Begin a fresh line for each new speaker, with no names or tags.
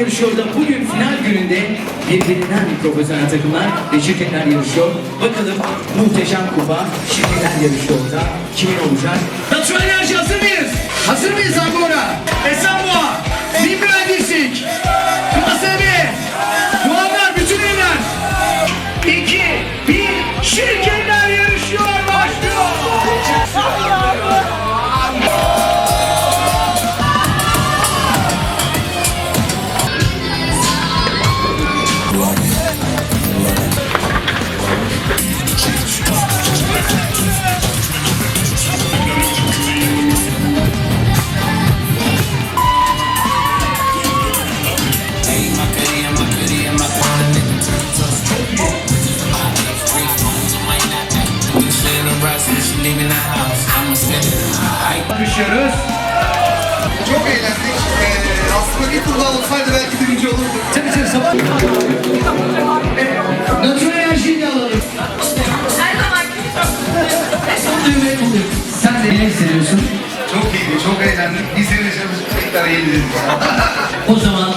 yarışıyorda bugün final gününde birbirinden profesyonel takımlar ve şirketler yarışıyor. Bakalım muhteşem kupa şirketler yarışıyorda kimin olacak? Natural Enerji hazır mıyız? Hazır mıyız Agora? Esenboğa, Bin Mühendislik, Kımasebi, Muammer bütün iller. 2, 1, şirketler Bakışıyoruz.
Çok eğlendik. Ee, aslında bir tur daha olsaydı belki birinci olurduk.
Tabii tabii sabah. Natural enerjiyi de alalım. Düğme bulduk. Sen de ne hissediyorsun?
Çok iyiydi, çok eğlendik. Bir sene çalışıp tekrar eğlendik.
O zaman